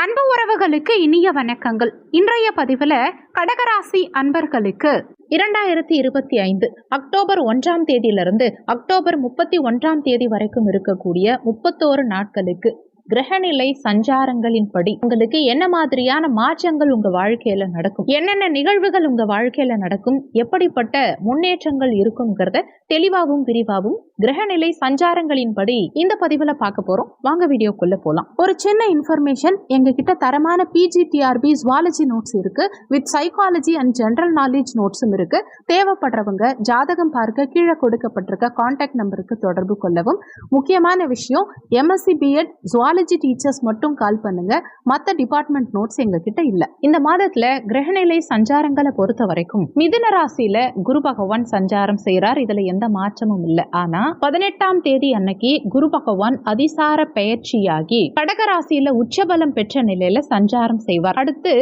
அன்பு உறவுகளுக்கு இனிய வணக்கங்கள். இன்றைய பதிவில் கடகராசி அன்பர்களுக்கு இரண்டாயிரத்தி இருபத்தி ஐந்து அக்டோபர் ஒன்றாம் தேதியிலிருந்து அக்டோபர் முப்பத்தி ஒன்றாம் தேதி வரைக்கும் இருக்கக்கூடிய முப்பத்தோரு நாட்களுக்கு கிரகநிலை சஞ்சாரங்களின்படி உங்களுக்கு என்ன மாதிரியான மாற்றங்கள் உங்க வாழ்க்கையில நடக்கும்? என்னென்ன நிகழ்வுகள் உங்க வாழ்க்கையில நடக்கும்? எப்படிப்பட்ட முன்னேற்றங்கள் இருக்குங்கிறத தெளிவாகவும் விரிவாகவும் கிரகநிலை சஞ்சாரங்களின்படி இந்த பதிவுல பார்க்க போறோம். வாங்க வீடியோக்குள்ள போலாம். ஒரு சின்ன இன்ஃபர்மேஷன் எங்க கிட்ட தரமான பிஜிடிஆர்பி ஜுவாலஜி நோட்ஸ் இருக்கு. With psychology and general knowledge நோட்ஸும் இருக்கு. தேவைப்படுறவங்க ஜாதகம் பார்க்க கீழே கொடுக்கப்பட்டிருக்க காண்டாக்ட் நம்பருக்கு தொடர்பு கொள்ளவும். முக்கியமான விஷயம் எம்எஸ்சி பிஎட் ஜுவாலஜி டீச்சர்ஸ் மட்டும் கால் பண்ணுங்க. மற்ற டிபார்ட்மெண்ட் நோட்ஸ் எங்க கிட்ட இல்ல. இந்த மாதத்துல கிரகநிலை சஞ்சாரங்களை பொறுத்த வரைக்கும் மிதுன ராசியில குரு பகவான் சஞ்சாரம் செய்யறார் இதுல எந்த மாற்றமும் இல்லை. ஆனா பதினெட்டாம் தேதி அன்னைக்கு குரு பகவான் அதிசார பெயர்ச்சியாகி கடகராசியில உச்சபலம் பெற்ற நிலையில சஞ்சாரம் செய்வார். அடுத்து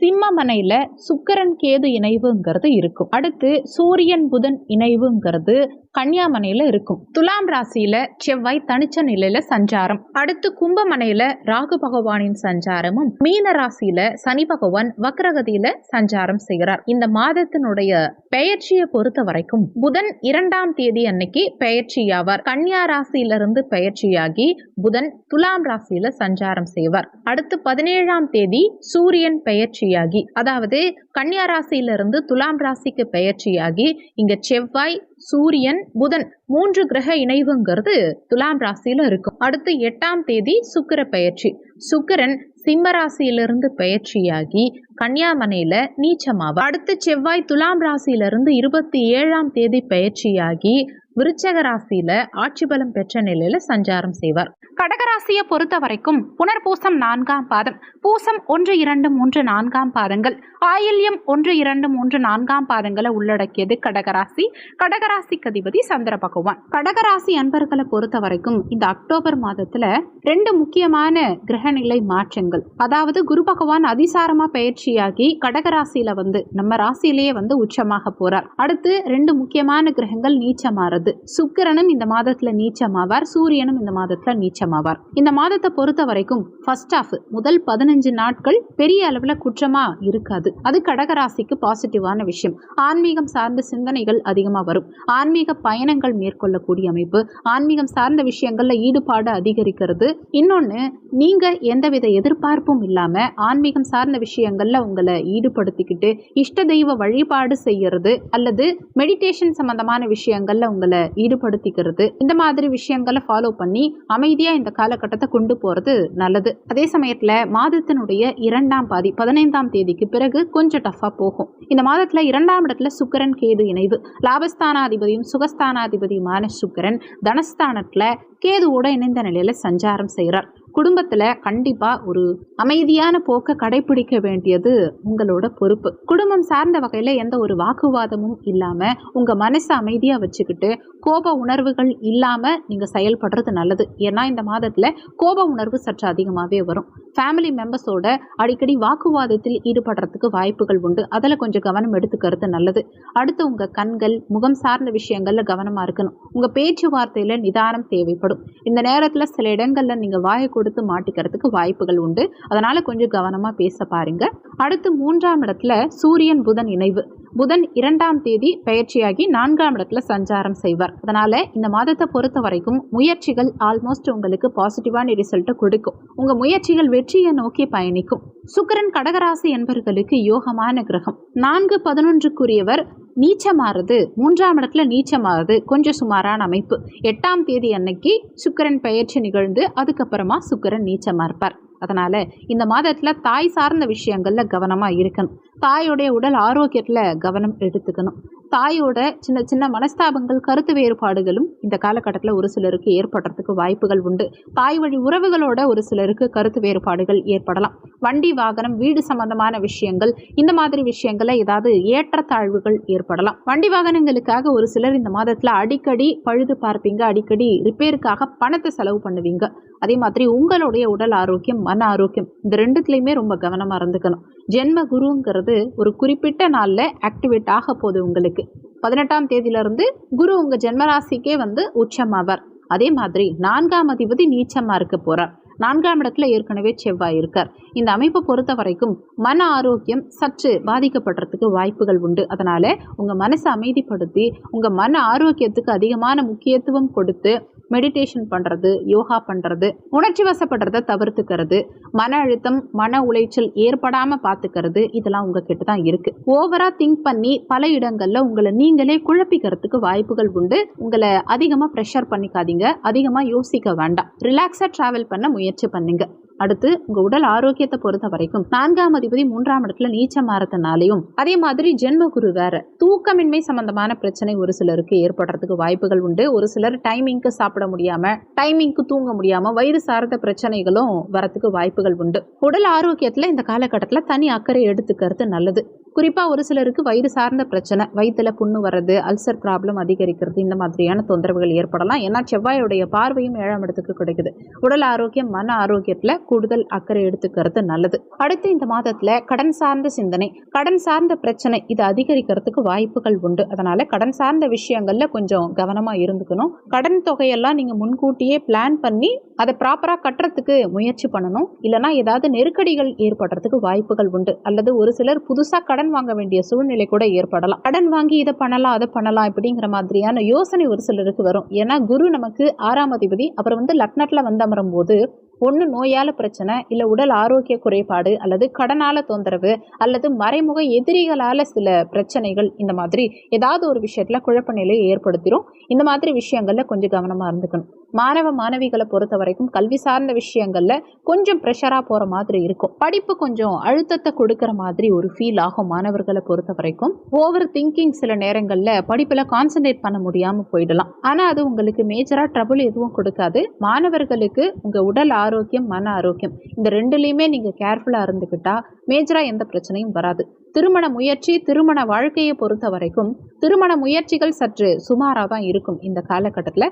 சிம்மமனையில சுக்கரன் கேது இணைவுங்கிறது இருக்கும். அடுத்து சூரியன் புதன் இணைவுங்கிறது கன்னியாமனையில இருக்கும். துலாம் ராசியில செவ்வாய் தனிச்ச நிலையில சஞ்சாரம். அடுத்து கும்பமனையில ராகு பகவானின் சஞ்சாரமும் மீன ராசியில சனி பகவான் வக்ரகதியில சஞ்சாரம் செய்கிறார். இந்த மாதத்தினுடைய பெயர்ச்சியை பொறுத்த வரைக்கும் புதன் இரண்டாம் தேதி அன்னைக்கு பெயர்ச்சியாவார். கன்னியா ராசியிலிருந்து பெயர்ச்சியாகி புதன் துலாம் ராசியில சஞ்சாரம் செய்வார். அடுத்து பதினேழாம் தேதி சூரியன் பெயர்ச்சியாகி அதாவது கன்னியா ராசியிலிருந்து துலாம் ராசிக்கு பெயர்ச்சியாகி இங்க செவ்வாய் சூரியன் புதன் மூன்று கிரக இணைவுங்கிறது துலாம் ராசியில இருக்கும். அடுத்து எட்டாம் தேதி சுக்கர பெயர்ச்சி சுக்கரன் சிம்ம ராசியிலிருந்து பெயர்ச்சியாகி கன்னியாமனையில நீச்சமாவா அடுத்து செவ்வாய் துலாம் ராசியிலிருந்து இருபத்தி ஏழாம் தேதி பெயர்ச்சியாகி விருச்சக ராசியில ஆட்சி பலம் பெற்ற நிலையில சஞ்சாரம் செய்வார். கடகராசியை பொறுத்த வரைக்கும் புனர்பூசம் நான்காம் பாதம். பூசம் ஒன்று இரண்டு மூன்று நான்காம் பாதங்கள். ஆயில்யம் ஒன்று இரண்டு மூன்று நான்காம் பாதங்களை உள்ளடக்கியது கடகராசி. கடகராசிக்கு அதிபதி சந்திர பகவான். கடகராசி அன்பர்களை பொறுத்த வரைக்கும் இந்த அக்டோபர் மாதத்துல ரெண்டு முக்கியமான கிரகநிலை மாற்றங்கள். அதாவது குரு பகவான் அதிசாரமா பயிற்சியாகி கடகராசியில வந்து நம்ம ராசியிலேயே வந்து உச்சமாக போறார். அடுத்து ரெண்டு முக்கியமான கிரகங்கள் நீச்சமாறது. சுக்கிரனும் இந்த மாதத்துல நீச்சமாவார். சூரியனும் இந்த மாதத்துல நீச்சம் நீச்சமாவார் இந்த மாதத்தை பொறுத்த வரைக்கும் ஃபர்ஸ்ட் ஆஃப் முதல் பதினஞ்சு நாட்கள் பெரிய அளவுல குற்றமா இருக்காது. அது கடகராசிக்கு பாசிட்டிவான விஷயம். ஆன்மீகம் சார்ந்த சிந்தனைகள் அதிகமாக வரும். ஆன்மீக பயணங்கள் மேற்கொள்ளக்கூடிய அமைப்பு. ஆன்மீகம் சார்ந்த விஷயங்கள்ல ஈடுபாடு அதிகரிக்கிறது. இன்னொன்னு நீங்க எந்தவித எதிர்பார்ப்பும் இல்லாம ஆன்மீகம் சார்ந்த விஷயங்கள்ல உங்களை ஈடுபடுத்திக்கிட்டு இஷ்ட தெய்வ வழிபாடு செய்யறது அல்லது மெடிடேஷன் சம்பந்தமான விஷயங்கள்ல உங்களை ஈடுபடுத்திக்கிறது. இந்த மாதிரி விஷயங்களை ஃபாலோ பண்ணி அமைதியா இந்த காலகட்டத்தை கொண்டு போறது நல்லது. அதே சமயத்துல மாதத்தினுடைய இரண்டாம் பாதி பதினைந்தாம் தேதிக்கு பிறகு கொஞ்சம் டஃப்பாக போகும். இந்த மாதத்துல இரண்டாம் இடத்துல சுக்கரன் கேது இணைவு. லாபஸ்தானாதிபதியும் சுகஸ்தானாதிபதியுமான சுக்கிரன் தனஸ்தானத்துல கேதுவோட இணைந்த நிலையில சஞ்சாரம் செய்கிறார் குடும்பத்தில் கண்டிப்பாக ஒரு அமைதியான போக்கை கடைபிடிக்க வேண்டியது உங்களோட பொறுப்பு. குடும்பம் சார்ந்த வகையில் எந்த ஒரு வாக்குவாதமும் இல்லாமல் உங்கள் மனசை அமைதியாக வச்சுக்கிட்டு கோப உணர்வுகள் இல்லாமல் நீங்கள் செயல்படுறது நல்லது. ஏன்னா இந்த மாதத்தில் கோப உணர்வு சற்று அதிகமாகவே வரும். ஃபேமிலி மெம்பர்ஸோட அடிக்கடி வாக்குவாதத்தில் ஈடுபடுறதுக்கு வாய்ப்புகள் உண்டு. அதில் கொஞ்சம் கவனம் எடுத்துக்கிறது நல்லது. அடுத்து உங்கள் கண்கள் முகம் சார்ந்த விஷயங்களில் கவனமாக இருக்கணும். உங்கள் பேச்சுவார்த்தையில் நிதானம் தேவைப்படும். இந்த நேரத்தில் சில இடங்களில் நீங்கள் வாயை கொடு கொடுத்து மாட்டிக்கிறதுக்கு வாய்ப்புகள் உண்டு. அதனால் கொஞ்சம் கவனமாக பேச பாருங்க. அடுத்து மூன்றாம் இடத்துல சூரியன் புதன் இணைவு. புதன் இரண்டாம் தேதி பயிற்சியாகி நான்காம் இடத்துல சஞ்சாரம் செய்வார். அதனால இந்த மாதத்தை பொறுத்த வரைக்கும் முயற்சிகள் ஆல்மோஸ்ட் உங்களுக்கு பாசிட்டிவான ரிசல்ட்டை கொடுக்கும். உங்க முயற்சிகள் வெற்றியை நோக்கி பயணிக்கும். சுக்கரன் கடகராசி என்பவர்களுக்கு யோகமான கிரகம். நான்கு பதினொன்றுக்குரியவர் நீச்சமாறுது மூன்றாம் இடத்துல நீச்சமாறுது கொஞ்சம் சுமாரான அமைப்பு. எட்டாம் தேதி அன்னைக்கு சுக்கரன் பெயர்ச்சி நிகழ்ந்து அதுக்கப்புறமா சுக்கரன் நீச்சமாக இருப்பார். அதனால் இந்த மாதத்தில் தாய் சார்ந்த விஷயங்களில் கவனமாக இருக்கணும். தாயோடைய உடல் ஆரோக்கியத்தில் கவனம் எடுத்துக்கணும். தாயோட சின்ன சின்ன மனஸ்தாபங்கள் கருத்து வேறுபாடுகளும் இந்த காலகட்டத்தில் ஒரு சிலருக்கு ஏற்படுறதுக்கு வாய்ப்புகள் உண்டு. தாய் வழி உறவுகளோட ஒரு சிலருக்கு கருத்து வேறுபாடுகள் ஏற்படலாம். வண்டி வாகனம் வீடு சம்பந்தமான விஷயங்கள் இந்த மாதிரி விஷயங்கள ஏதாவது ஏற்றத்தாழ்வுகள் ஏற்படலாம். வண்டி வாகனங்களுக்காக ஒரு சிலர் இந்த மாதத்தில் அடிக்கடி பழுது பார்ப்பீங்க அடிக்கடி ரிப்பேருக்காக பணத்தை செலவு பண்ணுவீங்க. அதே மாதிரி உங்களுடைய உடல் ஆரோக்கியம் மன ஆரோக்கியம் இந்த ரெண்டுத்துலேயுமே ரொம்ப கவனமாக இருந்துக்கணும். ஜென்ம குருங்கிறது ஒரு குறிப்பிட்ட நாளில் ஆக்டிவேட் ஆக போகுது உங்களுக்கு. பதினெட்டாம் தேதியிலிருந்து குரு உங்கள் ஜென்மராசிக்கே வந்து உச்சமாவார். அதே மாதிரி நான்காம் அதிபதி நீச்சமாக இருக்க போகிறார் நான்காம் இடத்துல ஏற்கனவே செவ்வாய் இருக்கார். இந்த அமைப்பை பொறுத்த வரைக்கும் மன ஆரோக்கியம் சற்று பாதிக்கப்படுறதுக்கு வாய்ப்புகள் உண்டு. அதனால உங்க மனசை அமைதிப்படுத்தி உங்க மன ஆரோக்கியத்துக்கு அதிகமான முக்கியத்துவம் கொடுத்து மெடிடேஷன் பண்ணுறது யோகா பண்ணுறது உணர்ச்சி வசப்படுறத தவிர்த்துக்கிறது மன அழுத்தம் மன உளைச்சல் ஏற்படாமல் பார்த்துக்கிறது இதெல்லாம் உங்ககிட்ட தான் இருக்குது ஓவராக திங்க் பண்ணி பல இடங்களில் உங்களை நீங்களே குழப்பிக்கிறதுக்கு வாய்ப்புகள் உண்டு. உங்களை அதிகமாக ப்ரெஷர் பண்ணிக்காதீங்க அதிகமாக யோசிக்க வேண்டாம். ரிலாக்ஸாக ட்ராவல் பண்ண முயற்சி பண்ணுங்கள் அடுத்து உங்க உடல் ஆரோக்கியத்தை பொறுத்த வரைக்கும் நான்காம் அதிபதி மூன்றாம் இடத்துல நீச்சம் மாறதுனாலையும் அதே மாதிரி ஜென்ம குரு வேற. தூக்கமின்மை சம்பந்தமான பிரச்சனை ஒரு சிலருக்கு ஏற்படுறதுக்கு வாய்ப்புகள் உண்டு. ஒரு சிலர் டைமிங்க்கு சாப்பிட முடியாம டைமிங்க்கு தூங்க முடியாம வயிறு சார்ந்த பிரச்சனைகளும் வரத்துக்கு வாய்ப்புகள் உண்டு. உடல் ஆரோக்கியத்துல இந்த காலகட்டத்தில் தனி அக்கறை எடுத்துக்கிறது நல்லது. குறிப்பா ஒரு சிலருக்கு வயிறு சார்ந்த பிரச்சனை வயிற்றுல புண்ணு வர்றது அல்சர் ப்ராப்ளம் அதிகரிக்கிறது இந்த மாதிரியான தொந்தரவுகள் ஏற்படலாம். ஏன்னா செவ்வாயுடைய பார்வையும் ஏழாம் இடத்துக்கு கிடைக்குது. உடல் ஆரோக்கியம் மன ஆரோக்கியத்துல கூடுதல் அக்கறை எடுத்துக்கிறது நல்லது. அடுத்து இந்த மாதத்துல கடன் சார்ந்த சிந்தனை கடன் சார்ந்த பிரச்சனை இது அதிகரிக்கிறதுக்கு வாய்ப்புகள் உண்டு. அதனால கடன் சார்ந்த விஷயங்கள்ல கொஞ்சம் கவனமா இருந்துக்கணும். கடன் தொகையெல்லாம் நீங்க முன்கூட்டியே பிளான் பண்ணி அதை ப்ராப்பரா கட்டுறதுக்கு முயற்சி பண்ணணும். இல்லைன்னா ஏதாவது நெருக்கடிகள் ஏற்படுறதுக்கு வாய்ப்புகள் உண்டு. அல்லது ஒரு சிலர் புதுசா கடன் வாங்க வேண்டிய சூழ்நிலை கூட ஏற்படலாம். கடன் வாங்கி இதை பண்ணலாம் அதை பண்ணலாம் அப்படிங்கிற மாதிரியான யோசனை ஒரு சிலருக்கு வரும். ஏன்னா குரு நமக்கு ஆறாம் அதிபதி அப்புறம் வந்து லக்னத்துல வந்து அமரும் போது ஒன்று நோயால் பிரச்சனை இல்லை உடல் ஆரோக்கிய குறைபாடு அல்லது கடனால தொந்தரவு அல்லது மறைமுக எதிரிகளால் சில பிரச்சனைகள் இந்த மாதிரி ஏதாவது ஒரு விஷயத்தில் குழப்ப நிலையை ஏற்படுத்திடும் இந்த மாதிரி விஷயங்களில் கொஞ்சம் கவனமாக இருந்துக்கணும். மாணவ மாணவிகளை பொறுத்த வரைக்கும் கல்வி சார்ந்த விஷயங்களில் கொஞ்சம் ப்ரெஷராக போகிற மாதிரி இருக்கும். படிப்பு கொஞ்சம் அழுத்தத்தை கொடுக்குற மாதிரி ஒரு ஃபீல் ஆகும் மாணவர்களை பொறுத்த வரைக்கும் ஓவர் திங்கிங் சில நேரங்களில் படிப்பில் கான்சென்ட்ரேட் பண்ண முடியாமல் போயிடலாம். ஆனால் அது உங்களுக்கு மேஜராக ட்ரபுள் எதுவும் கொடுக்காது. மாணவர்களுக்கு உங்கள் உடல் ஆரோக்கியம் மன ஆரோக்கியம். இந்த ரெண்டுலேயுமே நீங்கள் கேர்ஃபுல்லாக இருந்துக்கிட்டா மேஜராக எந்த பிரச்சனையும் வராது. திருமண முயற்சி திருமண வாழ்க்கையை பொறுத்த வரைக்கும் திருமண முயற்சிகள் சற்று சுமாராக தான் இருக்கும் இந்த காலகட்டத்தில்.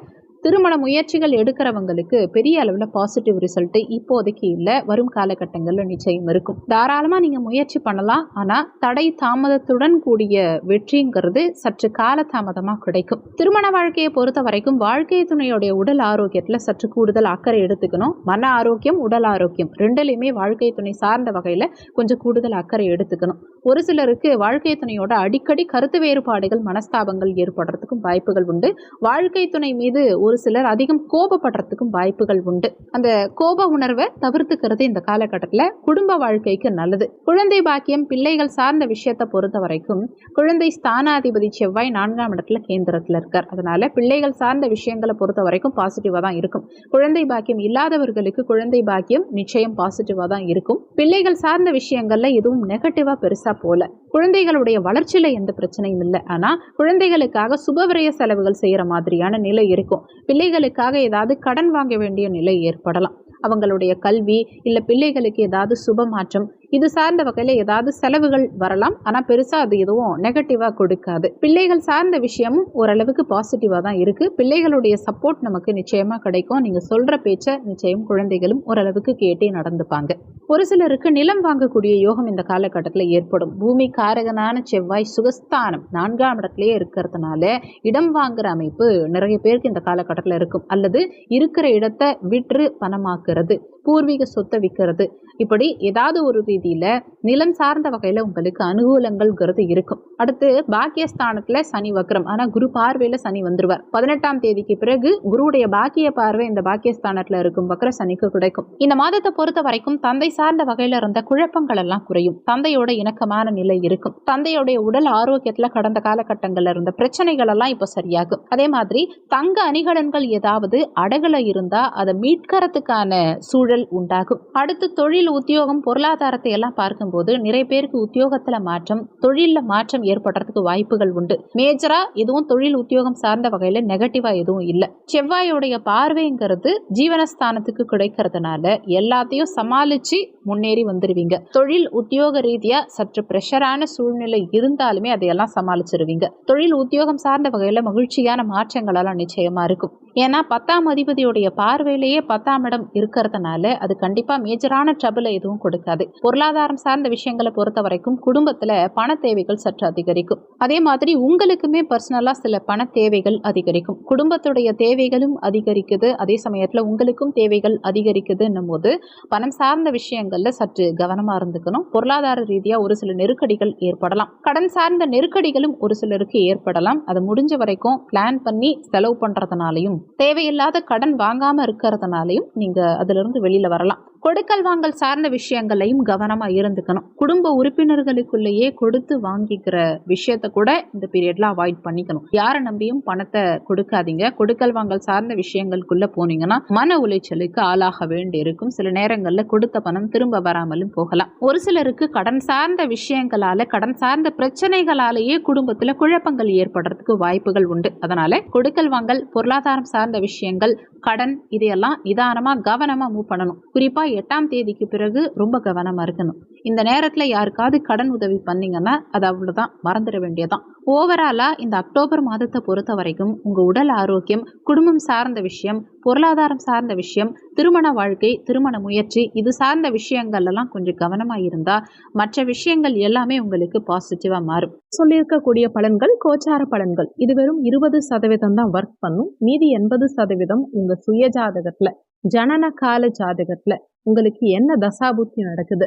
திருமண முயற்சிகள் எடுக்கிறவங்களுக்கு பெரிய அளவில் பாசிட்டிவ் ரிசல்ட் இப்போதைக்கு இல்லை. வரும் காலகட்டங்களில் நிச்சயம் இருக்கும். தாராளமாக நீங்கள் முயற்சி பண்ணலாம். ஆனால் தடை தாமதத்துடன் கூடிய வெற்றிங்கிறது சற்று கால தாமதமாக கிடைக்கும். திருமண வாழ்க்கையை பொறுத்த வரைக்கும் வாழ்க்கை துணையுடைய உடல் ஆரோக்கியத்தில் சற்று கூடுதல் அக்கறை எடுத்துக்கணும். மன ஆரோக்கியம் உடல் ஆரோக்கியம் ரெண்டுலேயுமே வாழ்க்கை துணை சார்ந்த வகையில் கொஞ்சம் கூடுதல் அக்கறை எடுத்துக்கணும். ஒரு சிலருக்கு வாழ்க்கை துணையோட அடிக்கடி கருத்து வேறுபாடுகள் மனஸ்தாபங்கள் ஏற்படுறதுக்கும் வாய்ப்புகள் உண்டு. வாழ்க்கை துணை மீது ஒரு ஒரு சிலர் அதிகம் கோபப்படுறதுக்கும் வாய்ப்புகள் உண்டு. அந்த கோப உணர்வை தவிர்த்துக்கிறது இந்த காலகட்டத்தில் குடும்ப வாழ்க்கைக்கு நல்லது. குழந்தை பாக்கியம் பிள்ளைகள் சார்ந்த விஷயத்தை பொறுத்த வரைக்கும் குழந்தை ஸ்தானாதிபதி செவ்வாய் நான்காம் இடத்துல கேந்திரத்தில் இருக்கார். அதனால பிள்ளைகள் சார்ந்த விஷயங்களை பொறுத்த வரைக்கும் பாசிட்டிவாக தான் இருக்கும். குழந்தை பாக்கியம் இல்லாதவர்களுக்கு குழந்தை பாக்கியம் நிச்சயம் பாசிட்டிவாக தான் இருக்கும். பிள்ளைகள் சார்ந்த விஷயங்கள்ல எதுவும் நெகட்டிவாக பெருசாக போல. குழந்தைகளுடைய வளர்ச்சியில் எந்த பிரச்சனையும் இல்லை. ஆனால் குழந்தைகளுக்காக சுபவிரய செலவுகள் செய்கிற மாதிரியான நிலை இருக்கும். பிள்ளைகளுக்காக ஏதாவது கடன் வாங்க வேண்டிய நிலை ஏற்படலாம். அவங்களுடைய கல்வி இல்லை பிள்ளைகளுக்கு ஏதாவது சுப மாற்றம் இது சார்ந்த வகையில் ஏதாவது செலவுகள் வரலாம். ஆனால் பெருசாக அது எதுவும் நெகட்டிவாக கொடுக்காது. பிள்ளைகள் சார்ந்த விஷயமும் ஓரளவுக்கு பாசிட்டிவாக தான் இருக்குது பிள்ளைகளுடைய சப்போர்ட் நமக்கு நிச்சயமாக கிடைக்கும். நீங்கள் சொல்கிற பேச்சை நிச்சயம் குழந்தைகளும் ஓரளவுக்கு கேட்டே நடந்துப்பாங்க. ஒரு சிலருக்கு நிலம் வாங்கக்கூடிய யோகம் இந்த காலகட்டத்தில் ஏற்படும். பூமி காரகனான செவ்வாய் சுகஸ்தானம் நான்காம் இடத்துலயே இருக்கிறதுனால இடம் வாங்குற அமைப்பு நிறைய பேருக்கு இந்த காலகட்டத்தில் இருக்கும். அல்லது இருக்கிற இடத்தை விற்று பணமாக்குறது. பூர்வீக சொத்தை விற்கிறது. இப்படி ஏதாவது ஒரு ரீதியில் நிலம் சார்ந்த வகையில் உங்களுக்கு அனுகூலங்கள்ங்கிறது இருக்கும். அடுத்து பாக்கியஸ்தானத்தில் சனி வக்ரம். ஆனால் குரு பார்வையில் சனி வந்துருவார். பதினெட்டாம் தேதிக்கு பிறகு குருவுடைய பாக்கிய பார்வை இந்த பாக்கியஸ்தானத்தில் இருக்கும். வக்ர சனிக்கு கிடைக்கும். இந்த மாதத்தை பொறுத்த வரைக்கும் தந்தை சார்ந்த வகையில் இருந்த குழப்பங்கள் எல்லாம் குறையும். தந்தையோட இணக்கமான நிலை இருக்கும். தந்தையோடைய உடல் ஆரோக்கியத்தில் கடந்த காலகட்டங்களில் இருந்த பிரச்சனைகள் எல்லாம் இப்போ சரியாகும். அதே மாதிரி தங்க அணிகலன்கள் ஏதாவது அடகுல இருந்தா அதை மீட்கறதுக்கான சூழல் உண்டாகும். அடுத்து தொழில் உத்தியோகம் பொருளாதாரத்தை எல்லாம் பார்க்கும்போது நிறைய பேருக்கு உத்தியோகத்துல மாற்றம் தொழில மாற்றம் ஏற்படுறதுக்கு வாய்ப்புகள் உண்டு. மேஜரா எதுவும் தொழில் உத்தியோகம் சார்ந்த வகையில நெகட்டிவா எதுவும் இல்லை. செவ்வாயோடைய பார்வைங்கிறது ஜீவனஸ்தானத்துக்கு கிடைக்கிறதுனால எல்லாத்தையும் சமாளிச்சு முன்னேறி வந்துருவீங்க. தொழில் உத்தியோக ரீதியா சற்று பிரஷரான சூழ்நிலை இருந்தாலுமே அதையெல்லாம் சமாளிச்சிருவீங்க. தொழில் உத்தியோகம் சார்ந்த வகையில மகிழ்ச்சியான மாற்றங்களெல்லாம் நிச்சயமா இருக்கும். ஏன்னா பத்தாம் அதிபதியுடைய பார்வையிலேயே பத்தாம் இடம் இருக்கிறதுனால அது கண்டிப்பாக மேஜரான ட்ரபிளை எதுவும் கொடுக்காது. பொருளாதாரம் சார்ந்த விஷயங்களை பொறுத்த வரைக்கும் குடும்பத்தில் பண தேவைகள் சற்று அதிகரிக்கும். அதே மாதிரி உங்களுக்குமே பர்சனலாக சில பண தேவைகள் அதிகரிக்கும். குடும்பத்துடைய தேவைகளும் அதிகரிக்குது. அதே சமயத்தில் உங்களுக்கும் தேவைகள் அதிகரிக்குதுன்னும் போது பணம் சார்ந்த விஷயங்கள்ல சற்று கவனமாக இருந்துக்கணும். பொருளாதார ரீதியாக ஒரு சில நெருக்கடிகள் ஏற்படலாம். கடன் சார்ந்த நெருக்கடிகளும் ஒரு சிலருக்கு ஏற்படலாம். அதை முடிஞ்ச வரைக்கும் பிளான் பண்ணி செலவு பண்ணுறதுனாலையும் தேவையில்லாத கடன் வாங்காமல் இருக்கிறதுனாலையும் நீங்கள் அதிலிருந்து வெளியில் வரலாம். கொடுக்கல் வாங்கல் சார்ந்த விஷயங்களையும் கவனமாக இருந்துக்கணும். குடும்ப உறுப்பினர்களுக்குள்ளேயே கொடுத்து வாங்கிக்கிற விஷயத்த கூட இந்த பீரியட்ல அவாய்ட் பண்ணிக்கணும். யாரை நம்பியும் பணத்தை கொடுக்காதீங்க. கொடுக்கல் வாங்கல் சார்ந்த விஷயங்களுக்குள்ள போனீங்கன்னா மன உளைச்சலுக்கு ஆளாக வேண்டி இருக்கும் சில நேரங்களில் கொடுத்த பணம் திரும்ப வராமலும் போகலாம். ஒரு சிலருக்கு கடன் சார்ந்த விஷயங்களால கடன் சார்ந்த பிரச்சனைகளாலேயே குடும்பத்தில் குழப்பங்கள் ஏற்படுறதுக்கு வாய்ப்புகள் உண்டு. அதனால கொடுக்கல் வாங்கல் பொருளாதாரம் சார்ந்த விஷயங்கள் கடன் இதையெல்லாம் நிதானமாக கவனமா மூவ் பண்ணணும். குறிப்பா எட்டாம் தேதிக்கு பிறகு ரொம்ப கவனமா இருக்கணும். இந்த நேரத்தில் யாருக்காவது கடன் உதவி பண்ணிங்கன்னா அது அவ்வளோதான் மறந்துட வேண்டியதான் ஓவராலாக இந்த அக்டோபர் மாதத்தை பொறுத்த வரைக்கும் உங்கள் உடல் ஆரோக்கியம் குடும்பம் சார்ந்த விஷயம் பொருளாதாரம் சார்ந்த விஷயம் திருமண வாழ்க்கை திருமண முயற்சி இது சார்ந்த விஷயங்கள்லாம் கொஞ்சம் கவனமாக இருந்தால் மற்ற விஷயங்கள் எல்லாமே உங்களுக்கு பாசிட்டிவாக மாறும். சொல்லியிருக்கக்கூடிய பலன்கள் கோச்சார பலன்கள். இது வெறும் இருபது சதவீதம் தான் ஒர்க் பண்ணும். மீதி எண்பது சதவீதம் உங்கள் சுய ஜாதகத்தில் ஜனன கால ஜாதகத்தில் உங்களுக்கு என்ன தசாபுத்தி நடக்குது?